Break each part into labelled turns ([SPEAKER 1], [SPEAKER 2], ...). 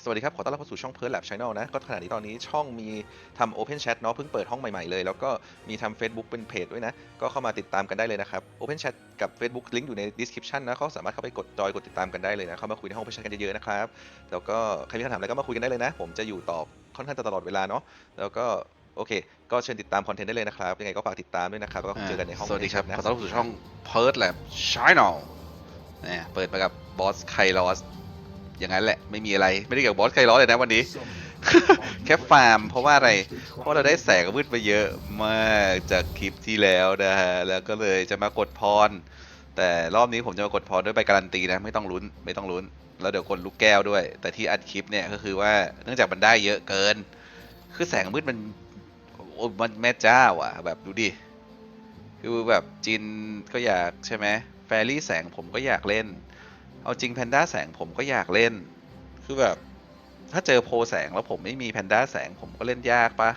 [SPEAKER 1] เคสวัสดีครับ ขอต้อนรับเข้าสู่ช่องเพิร์ลแลบช n แนลนะ ก็ขณะนี้ตอนนี้ช่องมีทำ Open Chat เนาะเพิ่งเปิดห้องใหม่ ๆ เลย แล้วก็มีทำ Facebook เป็นเพจด้วยนะ ก็เข้ามาติดตามกันได้เลยนะครับ Open Chat กับ Facebook ลิงก์อยู่ใน description นะก็สามารถเข้าไปกดจอยกดติดตามกันได้เลยนะ เข้ามาคุยในห้อง Open Chat กันเยอะๆนะครับ แล้วก็ใครมีคำถามอะไรก็มาคุยกันได้เลยนะ ผมจะอยู่ตอบค่อนข้างจะตลอดเวลาเนาะ แล้วก็โอเค ก็เชิญติดตามคอนเทนต์ได้เลยนะครับ ยังไงก็ฝากติดตามด้วยนะครับแล้วก็เจอกันในห้อง
[SPEAKER 2] สวัสดีครับ
[SPEAKER 1] นะ
[SPEAKER 2] ขอต้อนรับสู่ช่อง p e r t Lab Channel เนี่ยเปิดมากับบอสไคลอส อย่างนั้นแหละไม่มีอะไรไม่ได้เกี่ยวกับบอสไคลอเลยนะวันนี้ แค่ฟาร์ม เพราะว่าอะไรเพราะเราได้แสงมืดไปเยอะมากจากคลิปที่แล้วนะฮะแล้วก็เลยจะมากดพร แต่รอบนี้ผมจะมากดพรด้วยใบการันตีนะไม่ต้องลุ้นไม่ต้องลุ้น แล้วเดี๋ยวกดลูกแก้วด้วย แต่ที่อัดคลิปเนี่ยก็คือว่าเนื่องจากมันได้เยอะเกิน คือแสงมืดมันโอ้มันแม่เจ้าอะ แบบดูดิคือแบบจินก็อยากใช่ไหมแฟรี่แสงผมก็อยากเล่น เอาจริงแพนด้าแสงผมก็อยากเล่น คือแบบ ถ้าเจอโพแสงแล้วผมไม่มีแพนด้าแสงผมก็เล่นยากปะ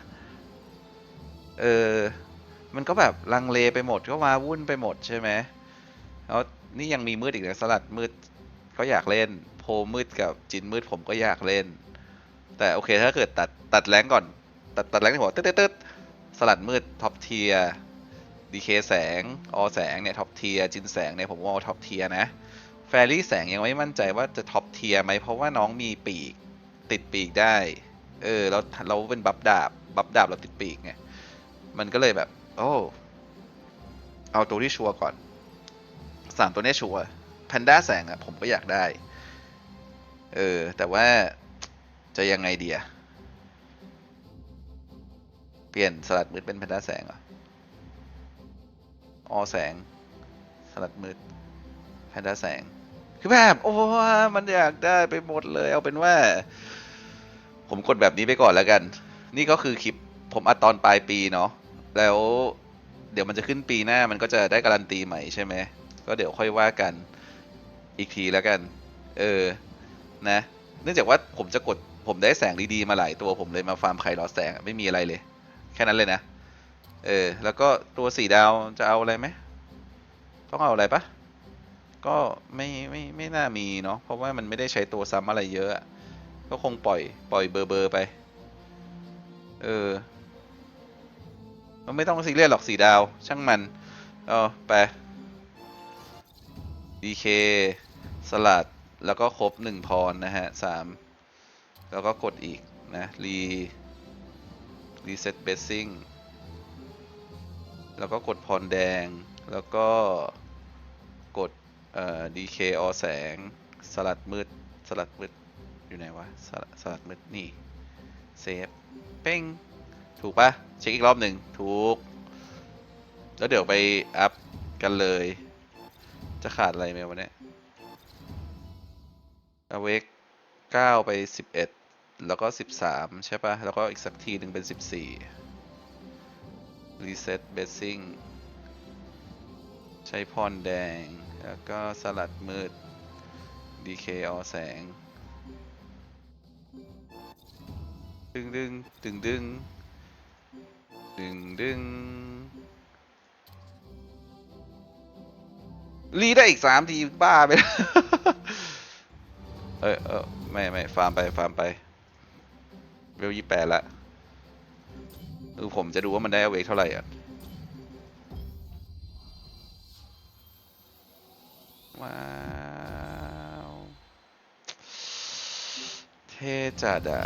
[SPEAKER 2] เออ มันก็แบบลังเลไปหมดก็มาวุ่นไปหมดใช่ไหมแล้วนี่ยังมีมืดอีกนะสลัดมืดก็อยากเล่น โพมืดกับจินมืดผมก็อยากเล่น แต่โอเคถ้าเกิดตัดตัดแรงก่อน ตัดตัดแรงที่หัวตึ๊ดตึ๊ดตึ๊ดสลัดมืดท็อปเทียดีเคแสง อแสงเนี่ยท็อปเทียจินแสงเนี่ยผมว่าท็อปเทียนะ ฟรี่แสงยังไม่มั่นใจว่าจะท็อปเทียร์ไหมเพราะว่าน้องมีปีก ติดปีกได้ เออแล้วเราเป็นบัฟดาบ บัฟดาบเราติดปีกไง มันก็เลยแบบ โอ้ เอาตัวที่ชัวร์ก่อนสามตัวเนี้ยชัวร์แพนด้าแสงอะผมก็อยากได้ เออ แต่ว่าจะยังไงเดีอะเปลี่ยนสลัดมืดเป็นแพนด้าแสงเหรออแสง สลัดมืดแพนด้าแสง คือแบบโอ้มันอยากได้ไปหมดเลย เอาเป็นว่า ผมกดแบบนี้ไปก่อนแล้วกัน นี่ก็คือคลิปผมอัดตอนปลายปีเนาะแล้วเดี๋ยวมันจะขึ้นปีหน้ามันก็จะได้การันตีใหม่ใช่ไหมก็เดี๋ยวค่อยว่ากันอีกทีแล้วกัน เออนะ เนื่องจากว่าผมจะกดผมได้แสงดีๆมาหลายตัวผมเลยมาฟาร์มไข่ลอแสงไม่มีอะไรเลย แค่นั้นเลยนะ เออ แล้วก็ตัวสีดาวจะเอาอะไรไหม ต้องเอาอะไรปะ ก็ไม่ไม่ไม่น่ามีเนาะเพราะว่ามันไม่ได้ใช้ตัวซ้ำอะไรเยอะ ก็คงปล่อยปล่อยเบอร์เบอร์ไป เออมันไม่ต้องซีเรียสหรอกสีดาว ช่างมันเอาไป DK สลัด แล้วก็ครบหนึ่งพรนะฮะสามแล้วก็กดอีกนะรีรีเซ็ตเบสซิ่งแล้วก็กดพรแดงแล้วก็กด เอ่อ DK อแสง สลัดมืด สลัดมืด อยู่ไหนวะ สลัดสลัดมืด นี่ เซฟ เป้ง ถูกปะเช็คอีกรอบหนึ่ง ถูก แล้วเดี๋ยวไปอัพกันเลย จะขาดอะไรไหมวันนี้อเวกเก้าไปสิบเอ็ดแล้วก็สิบสามใช่ปะแล้วก็อีกสักทีหนึ่งเป็นสิบสี่ reset basing ใช้พรแดง แล้วก็สลัดมืด DK อแสง ดึงดึงดึงดึงดึงดึงรีได้อีกสามทีบ้าไปแล้วเออเออไม่ไม่ฟาร์มไปฟาร์มไปเวลยี่แปดละคือผมจะดูว่ามันได้เวกเท่าไหร่อะ ว้าว เท่จัดอะ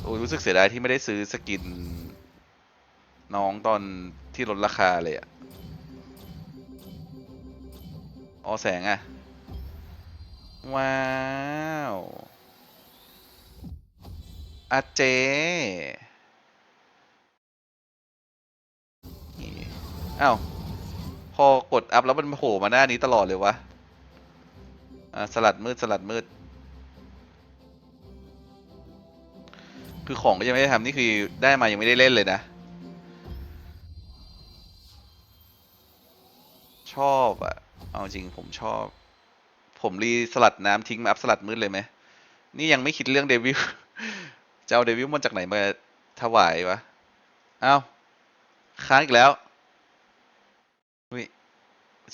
[SPEAKER 2] โอ้รู้สึกเสียดายที่ไม่ได้ซื้อสกิน น้องตอนที่ลดราคาเลยอะ ออแสงอะ ว้าวอาเจ๊อ้าว พอกดอัพแล้วมันโผล่มาหน้านี้ตลอดเลยวะ อ่าสลัดมืดสลัดมืด คือของก็ยังไม่ได้ทำนี่คือได้มายังไม่ได้เล่นเลยนะ ชอบอะเอาจริงผมชอบ ผมรีสลัดน้ำทิ้งมาอัพสลัดมืดเลยไหม นี่ยังไม่คิดเรื่องเดวิลจะเอาเดวิลมันจากไหนมาถวายวะ เอ้า ค้างอีกแล้ว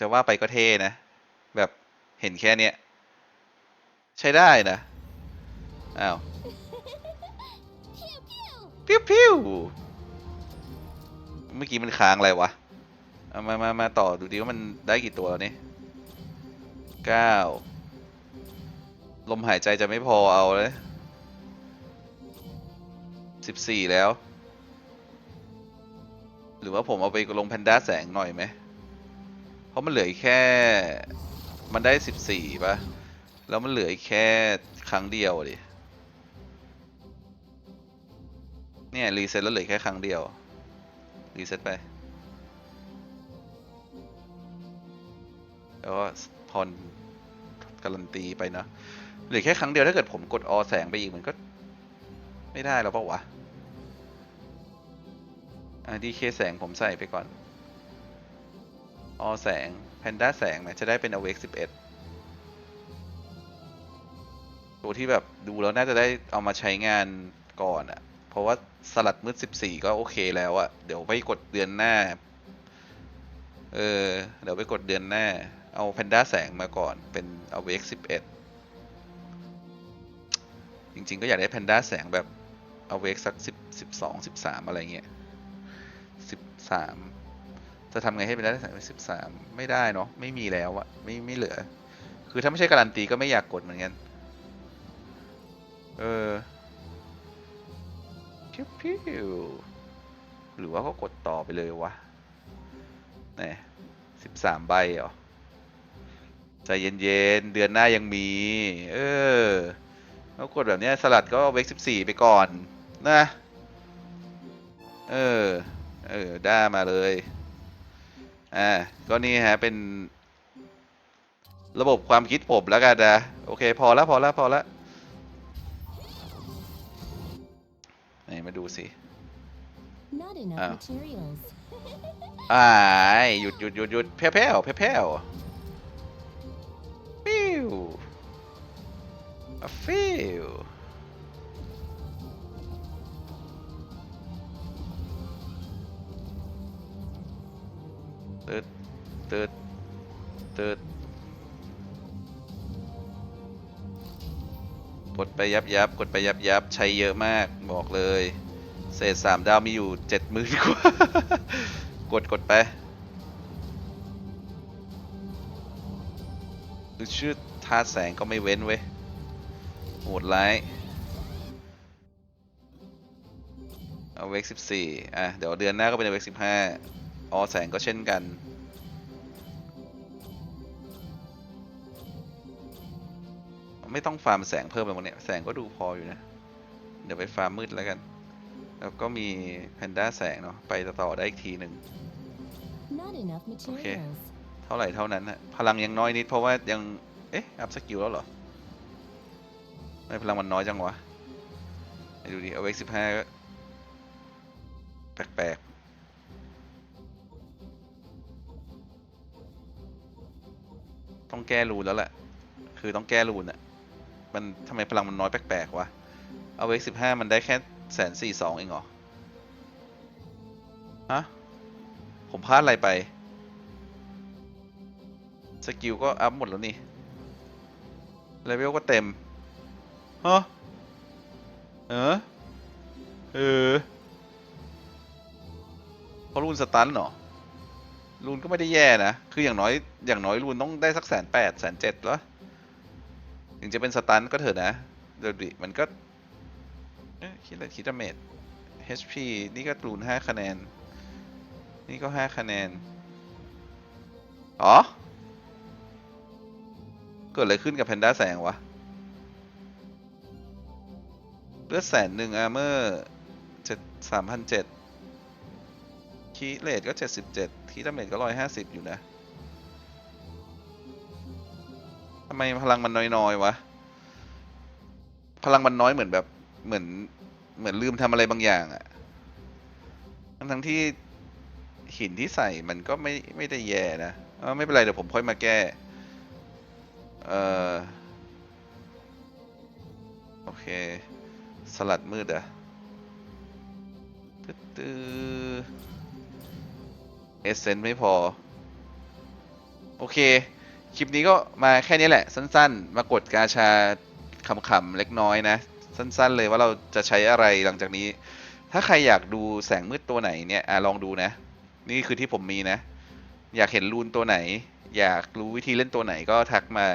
[SPEAKER 2] จะว่าไปก็เท่นะ แบบเห็นแค่เนี้ย ใช้ได้นะ อ้าว
[SPEAKER 3] โพิ้
[SPEAKER 2] วพิ้วเมื่อกี้มันค้างอะไรวะเอามามามาต่อดูดิว่ามันได้กี่ตัวแล้วนี่เก้าลมหายใจจะไม่พอเอาเลยสิบสี่แล้ว หรือว่าผมเอาไปลงแพนด้าแสงหน่อยไหม เพราะมันเหลืออีกแค่ มันได้สิบสี่ป่ะ แล้วมันเหลืออีกแค่ครั้งเดียวดิ เนี่ยรีเซ็ตแล้วเหลือแค่ครั้งเดียว รีเซ็ตไปแล้วก็ทอนการันตีไปเนะเหลือแค่ครั้งเดียวถ้าเกิดผมกดอแสงไปอีกมันก็ ไม่ได้แล้วเปล่าวะอะดีเคแสงผมใส่ไปก่อน อแสง แพนด้าแสงนะจะได้เป็น awake 11 ตัวที่แบบดูแล้วน่าจะได้เอามาใช้งานก่อนอะ่ะ เพราะว่าสลัดมืด14ก็โอเคแล้วอะ่ะ เดี๋ยวไปกดเดือนหน้า เออ เดี๋ยวไปกดเดือนหน้า เอาแพนด้าแสงมาก่อนเป็น awake 11จริงๆ ก็อยากได้แพนด้าแสงแบบ awake สัก10 12 13อะไรเงี้ย13จะทำไงให้เป็นได้แสงเป็น13ไม่ได้เนาะไม่มีแล้วอะไม่ไม่เหลือ คือถ้าไม่ใช่การันตีก็ไม่อยากกดเหมือนกัน เออพิวพิวหรือว่าก็กดต่อไปเลยวะเนี่สิบสามใบเหรอ ใจเย็นๆ เดือนหน้ายังมี เออแล้วกดแบบเนี้ยสลัดก็เวกสิบสี่ไปก่อนนะ เออ เออ ได้มาเลย อ่า ก็นี่ฮะ เป็น ระบบความคิดผมแล้วกันนะ โอเค พอแล้วพอแล้วพอแล้ว มาดูสิ
[SPEAKER 3] Not enough
[SPEAKER 2] Oh.
[SPEAKER 3] materials.
[SPEAKER 2] อ่ายหยุดหยุดหยุดหยุดแพ้วแพ้วแพ้วแพ้วฟิวอะฟิวตืดตืดตืด กดไปยับยับกดไปยับยับใช้เยอะมากบอกเลย เศษสามดาวมีอยู่เจ็ดหมื่นกว่า กดกดไปดูชื่อธาตุแสงก็ไม่เว้นเว้ยโหดร้ายเอาเวกสิบสี่อะ เดี๋ยวเดือนหน้าก็เป็นเวกสิบห้าออแสงก็เช่นกัน ไม่ต้องฟาร์มแสงเพิ่มเลยวันนี้แสงก็ดูพออยู่นะ เดี๋ยวไปฟาร์มมืดแล้วกัน แล้วก็มีแพนด้าแสงเนาะ ไปต่อได้อีกทีหนึ่ง
[SPEAKER 3] Not enough materials.
[SPEAKER 2] เท่าไหร่เท่านั้นฮะ พลังยังน้อยนิดเพราะว่ายัง เอ๊ะ อัพสกิลแล้วเหรอ ไม่พลังมันน้อยจังวะไหนดูดิเอาเวกสิบห้าก็แปลกๆ ต้องแก้รูนแล้วแหละ คือต้องแก้รูนอะ มันทำไมพลังมันน้อยแปลกๆวะเอาเวกสิบห้ามันได้แค่แสนสี่สองเองเหรอ ฮะ ผมพลาดอะไรไป สกิลก็อัพหมดแล้วนี่ เลเวลก็เต็มฮะเออ เออเพราะรูนสตันเหรอรูนก็ไม่ได้แย่นะ คืออย่างน้อย อย่างน้อยรูนต้องได้สักแสนแปดแสนเจ็ดแล้ว ถึงจะเป็นสตันก็เถอะนะเดี๋ยดิมันก็เอ๊ะคิดอะไรคิดดาเมจ HP นี่ก็รูนห้คะแนน นี่ก็ห้คะแนน อ๋อ เกิดอะไรขึ้นกับแพนด้าแสงวะ เลือดแสนหนึ่งอาร์เมอร์เจ็ดสามพันเจ็ดคีเลดก็เจ็ดสิบเจ็ดคีดาเมจก็ร้อยห้าสิบอยู่นะ ทำไมพลังมันน้อยๆวะ พลังมันน้อยเหมือนแบบเหมือนเหมือนลืมทำอะไรบางอย่างอะทั้งทั้งที่หินที่ใส่มันก็ไม่ไม่ได้แย่นะเออไม่เป็นไรเดี๋ยวผมค่อยมาแก้ เออโอเค สลัดมืดอะตึ๊ดตื้อเอเซนไม่พอ โอเค คลิปนี้ก็มาแค่นี้แหละ สั้นๆ มากดกาชาขำๆเล็กน้อยนะ สั้นๆ เลยว่าเราจะใช้อะไรหลังจากนี้ ถ้าใครอยากดูแสงมืดตัวไหนเนี่ยอะลองดูนะ นี่คือที่ผมมีนะ อยากเห็นรูนตัวไหน อยากรู้วิธีเล่นตัวไหนก็ทักมา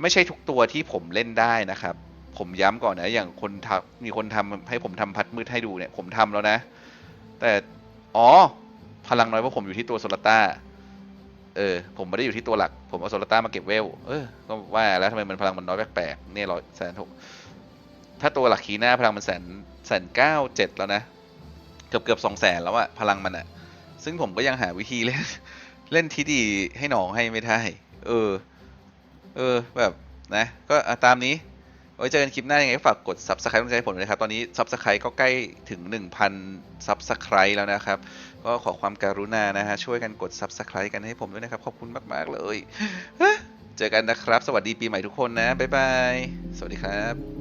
[SPEAKER 2] ไม่ใช่ทุกตัวที่ผมเล่นได้นะครับ ผมย้ำก่อนนะ อย่างคนทำมีคนทำให้ผมทำพัดมืดให้ดูเนี่ยผมทำแล้วนะ แต่อ๋อพลังน้อยเพราะผมอยู่ที่ตัวโซลาต้า เออผมไม่ได้อยู่ที่ตัวหลัก ผมเอาโซลต้ามาเก็บเวล เออก็ว่าแล้วทำไมมันพลังมันน้อยแปลกๆเนี่ยร้อยแสนหกถ้าตัวหลักคีหน้าพลังมันแสนแสนเก้าเจ็ดแล้วนะ เกือบเกือบสองแสนแล้วอะพลังมันอะซึ่งผมก็ยังหาวิธีเล่นเล่นที่ดีให้หนองให้ไม่ได้ เออ เออแบบนะ ก็ตามนี้ ไว้เจอกันคลิปหน้ายังไงฝากกด subscribe กำลังใจให้ผมด้วยครับ ตอนนี้ subscribe ก็ใกล้ถึง 1,000 subscribe แล้วนะครับ ก็ขอความการุณานะฮะ ช่วยกันกด subscribe กันให้ผมด้วยนะครับ ขอบคุณมาก ๆ เลย เจอกันนะครับ สวัสดีปีใหม่ทุกคนนะ บ๊ายบาย สวัสดีครับ